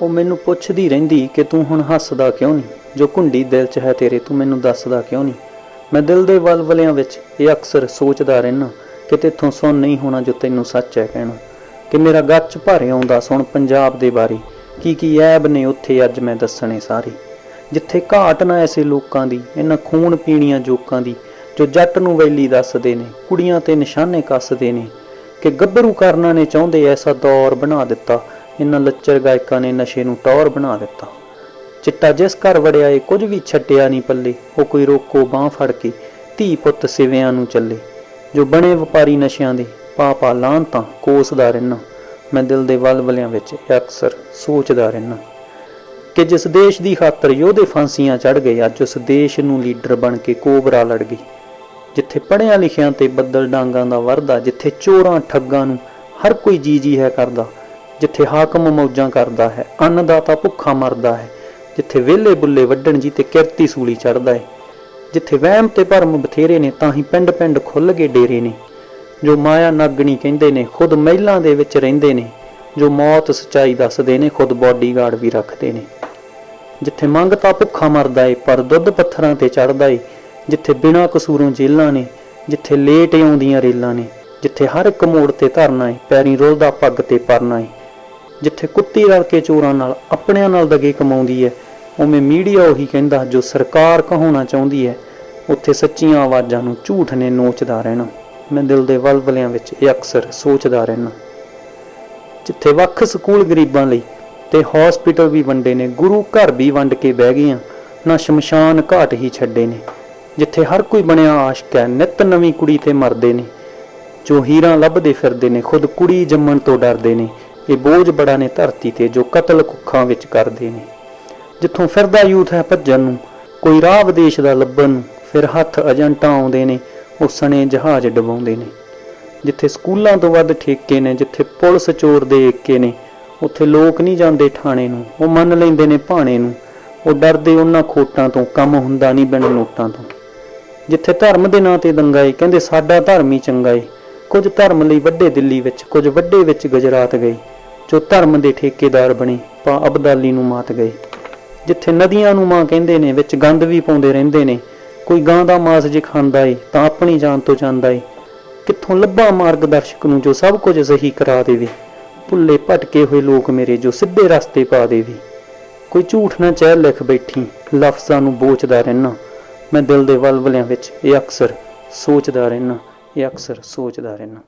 ਉਹ ਮੈਨੂੰ ਪੁੱਛਦੀ ਰਹਿੰਦੀ ਕਿ ਤੂੰ ਹੁਣ ਹੱਸਦਾ ਕਿਉਂ ਨਹੀਂ? ਜੋ ਘੁੰਡੀ ਦਿਲ 'ਚ ਹੈ ਤੇਰੇ, ਤੂੰ ਮੈਨੂੰ ਦੱਸਦਾ ਕਿਉਂ ਨਹੀਂ? ਮੈਂ ਦਿਲ ਦੇ ਵਲਵਲਿਆਂ ਵਿੱਚ ਇਹ ਅਕਸਰ ਸੋਚਦਾ ਰਹਿਣਾ ਕਿ ਤੇਥੋਂ ਸੁਣ ਨਹੀਂ ਹੋਣਾ ਜੋ ਤੈਨੂੰ ਸੱਚ ਹੈ ਕਹਿਣਾ। ਕਿ ਮੇਰਾ ਗੱਚ ਭਰ ਆਉਂਦਾ ਸੁਣ ਪੰਜਾਬ ਦੇ ਬਾਰੇ। ਕੀ ਕੀ ਐਬ ਨੇ ਉੱਥੇ ਅੱਜ ਮੈਂ ਦੱਸਣੇ ਸਾਰੇ। ਜਿੱਥੇ ਘਾਟ ਨਾ ਐਸੇ ਲੋਕਾਂ ਦੀ, ਇਹਨਾਂ ਖੂਨ ਪੀਣੀਆਂ ਜੋਕਾਂ ਦੀ, ਜੋ ਜੱਟ ਨੂੰ ਵੈਲੀ ਦੱਸਦੇ ਨੇ, ਕੁੜੀਆਂ ਤੇ ਨਿਸ਼ਾਨੇ ਕੱਸਦੇ ਨੇ। ਕਿ ਗੱਭਰੂ ਕਰਨਾ ਨੇ ਚਾਹੁੰਦੇ ਐਸਾ ਦੌਰ ਬਣਾ ਦਿੱਤਾ। ਇਹਨਾਂ ਲੱਚਰ ਗਾਇਕਾਂ ਨੇ ਨਸ਼ੇ ਨੂੰ ਟੌਰ ਬਣਾ ਦਿੱਤਾ। ਚਿੱਟਾ ਜਿਸ ਘਰ ਵੜਿਆ ਏ, ਕੁਝ ਵੀ ਛੱਡਿਆ ਨਹੀਂ ਪੱਲੇ। ਉਹ ਕੋਈ ਰੋਕੋ ਬਾਹ ਫੜ ਕੇ ਧੀ ਪੁੱਤ ਸਿਵਿਆਂ ਨੂੰ ਚੱਲੇ। ਜੋ ਬਣੇ ਵਪਾਰੀ ਨਸ਼ਿਆਂ ਦੇ, ਪਾਪਾ ਲਾਂ ਤਾਂ ਕੋਸਦਾ ਰਹਿਣਾ ਮੈਂ ਦਿਲ ਦੇ ਵਲਵਲਿਆਂ ਵਿੱਚ ਅਕਸਰ ਸੋਚਦਾ ਰਹਿਣਾ ਕਿ ਜਿਸ ਦੇਸ਼ ਦੀ ਖਾਤਰ ਯੋਧੇ ਫਾਂਸੀਆਂ ਚੜ ਗਏ, ਅੱਜ ਉਸ ਦੇਸ਼ ਨੂੰ ਲੀਡਰ ਬਣ ਕੇ ਕੋਬਰਾ ਲੜ ਗਈ ਜਿੱਥੇ ਪੜਿਆਂ ਲਿਖਿਆਂ ਤੇ ਬੱਦਲ ਡਾਂਗਾਂ ਦਾ ਵਰਦਾ, ਜਿੱਥੇ ਚੋਰਾਂ ਠੱਗਾਂ ਨੂੰ ਹਰ ਕੋਈ ਜੀ ਜੀ ਹੈ ਕਰਦਾ ਜਿੱਥੇ ਹਾਕਮ ਮੌਜਾਂ ਕਰਦਾ ਹੈ, ਅੰਨਦਾਤਾ ਭੁੱਖਾ ਮਰਦਾ ਹੈ, ਜਿੱਥੇ ਵਿਹਲੇ ਬੁੱਲੇ ਵੱਢਣ ਜੀ ਤੇ ਕਿਰਤੀ ਸੂਲੀ ਚੜਦਾ ਹੈ, ਜਿੱਥੇ ਵਹਿਮ ਤੇ ਭਰਮ ਬਥੇਰੇ ਨੇ ਤਾਂ ਹੀ ਪਿੰਡ ਪਿੰਡ ਖੁੱਲ ਗਏ ਡੇਰੇ ਨੇ, ਜੋ ਮਾਇਆ ਨਾਗਣੀ ਕਹਿੰਦੇ ਨੇ, ਖੁਦ ਮਹਿਲਾਂ ਦੇ ਵਿੱਚ ਰਹਿੰਦੇ ਨੇ, ਜੋ ਮੌਤ ਸਚਾਈ ਦੱਸਦੇ ਨੇ, ਖੁਦ ਬਾਡੀਗਾਰਡ ਵੀ ਰੱਖਦੇ ਨੇ। ਜਿੱਥੇ ਮੰਗਤਾ ਭੁੱਖਾ ਮਰਦਾ ਏ, ਪਰ ਦੁੱਧ ਪੱਥਰਾਂ ਤੇ ਚੜਦਾ ਏ, ਜਿੱਥੇ ਬਿਨਾਂ ਕਸੂਰੋਂ ਜੇਲਾਂ ਨੇ, ਜਿੱਥੇ ਲੇਟ ਆਉਂਦੀਆਂ ਰੇਲਾਂ ਨੇ, ਜਿੱਥੇ ਹਰ ਇੱਕ ਮੋੜ ਤੇ ਧਰਨਾ ਏ, ਪੈਰੀ ਰੋਲਦਾ ਪੱਗ ਤੇ ਪਰਨਾ ਏ ਜਿੱਥੇ ਕੁੱਤੀ ਰਲ ਕੇ ਚੋਰਾਂ ਨਾਲ ਆਪਣਿਆਂ ਨਾਲ ਦਗੇ ਕਮਾਉਂਦੀ ਹੈ, ਉਵੇਂ ਮੀਡੀਆ ਉਹੀ ਕਹਿੰਦਾ ਜੋ ਸਰਕਾਰ ਕਹਾਉਣਾ ਚਾਹੁੰਦੀ ਹੈ, ਉੱਥੇ ਸੱਚੀਆਂ ਆਵਾਜ਼ਾਂ ਨੂੰ ਝੂਠ ਨੇ ਨੋਚਦਾ ਰਹਿਣਾ। ਮੈਂ ਦਿਲ ਦੇ ਵਲਵਲਿਆਂ ਵਿੱਚ ਇਹ ਅਕਸਰ ਸੋਚਦਾ ਰਹਿਣਾ ਜਿੱਥੇ ਵੱਖ ਸਕੂਲ ਗਰੀਬਾਂ ਲਈ ਤੇ ਹਸਪੀਟਲ ਵੀ ਵੰਡੇ ਨੇ, ਗੁਰੂ ਘਰ ਵੀ ਵੰਡ ਕੇ ਬਹਿ ਗਏ ਆ ਨਾ ਸ਼ਮਸ਼ਾਨ ਘਾਟ ਹੀ ਛੱਡੇ ਨੇ। ਜਿੱਥੇ ਹਰ ਕੋਈ ਬਣਿਆ ਆਸ਼ਕ ਹੈ, ਨਿਤ ਨਵੀਂ ਕੁੜੀ ਤੇ ਮਰਦੇ ਨੇ। ਜੋ ਹੀਰਾਂ ਲੱਭਦੇ ਫਿਰਦੇ ਨੇ, ਖੁਦ ਕੁੜੀ ਜੰਮਣ ਤੋਂ ਡਰਦੇ ਨੇ। ਇਹ ਬੋਝ ਬੜਾ ਨੇ ਧਰਤੀ ਤੇ ਜੋ ਕਤਲ ਕੁੱਖਾਂ ਵਿੱਚ ਕਰਦੇ ਨੇ। ਜਿੱਥੋਂ ਫਿਰਦਾ ਯੂਥ ਹੈ ਭੱਜਣ ਨੂੰ, ਕੋਈ ਰਾਹ ਵਿਦੇਸ਼ ਦਾ ਲੱਭਣ ਨੂੰ, ਫਿਰ ਹੱਥ ਏਜੰਟਾਂ ਆਉਂਦੇ ਨੇ, ਉਹ ਸਣੇ ਜਹਾਜ਼ ਡਬਾਉਂਦੇ ਨੇ। ਜਿੱਥੇ ਸਕੂਲਾਂ ਤੋਂ ਵੱਧ ਠੇਕੇ ਨੇ, ਜਿੱਥੇ ਪੁਲਿਸ ਚੋਰ ਦੇ ਏਕੇ ਨੇ, ਉੱਥੇ ਲੋਕ ਨਹੀਂ ਜਾਂਦੇ ਥਾਣੇ ਨੂੰ, ਉਹ ਮੰਨ ਲੈਂਦੇ ਨੇ ਭਾਣੇ ਨੂੰ। ਉਹ ਡਰਦੇ ਉਹਨਾਂ ਖੋਟਾਂ ਤੋਂ, ਕੰਮ ਹੁੰਦਾ ਨਹੀਂ ਬਿਨ ਨੋਟਾਂ ਤੋਂ। ਜਿੱਥੇ ਧਰਮ ਦੇ ਨਾਂ ਤੇ ਦੰਗਾ ਏ, ਕਹਿੰਦੇ ਸਾਡਾ ਧਰਮ ਹੀ ਚੰਗਾ ਏ। ਕੁਝ ਧਰਮ ਲਈ ਵੱਡੇ ਦਿੱਲੀ ਵਿੱਚ, ਕੁਝ ਵੱਡੇ ਵਿੱਚ ਗੁਜਰਾਤ ਗਏ। ਜੋ ਧਰਮ ਦੇ ਠੇਕੇਦਾਰ ਬਣੇ ਪਾ ਅਬਦਾਲੀ ਨੂੰ ਮਾਤ ਗਏ। ਜਿੱਥੇ ਨਦੀਆਂ ਨੂੰ ਮਾਂ ਕਹਿੰਦੇ ਨੇ, ਵਿੱਚ ਗੰਦ ਵੀ ਪਾਉਂਦੇ ਰਹਿੰਦੇ ਨੇ, ਕੋਈ ਗਾਂ ਦਾ ਮਾਸ ਜੇ ਖਾਂਦਾ ਏ, ਤਾਂ ਆਪਣੀ ਜਾਨ ਤੋਂ ਜਾਂਦਾ ਏ। ਕਿੱਥੋਂ ਲੱਭਾਂ ਮਾਰਗਦਰਸ਼ਕ ਨੂੰ ਜੋ ਸਭ ਕੁਝ ਸਹੀ ਕਰਾ ਦੇਵੇ? ਭੁੱਲੇ ਭਟਕੇ ਹੋਏ ਲੋਕ ਮੇਰੇ ਜੋ ਸਿੱਧੇ ਰਸਤੇ ਪਾ ਦੇਵੇ। ਕੋਈ ਝੂਠ ਨਾ ਚਹਿ ਲਿਖ ਬੈਠੀ, ਲਫ਼ਜ਼ਾਂ ਨੂੰ ਬੋਚਦਾ ਰਹਿਣਾ ਮੈਂ ਦਿਲ ਦੇ ਵਲਵਲਿਆਂ ਵਿੱਚ ਇਹ ਅਕਸਰ ਸੋਚਦਾ ਰਹਿਣਾ ਇਹ ਅਕਸਰ ਸੋਚਦਾ ਰਹਿਣਾ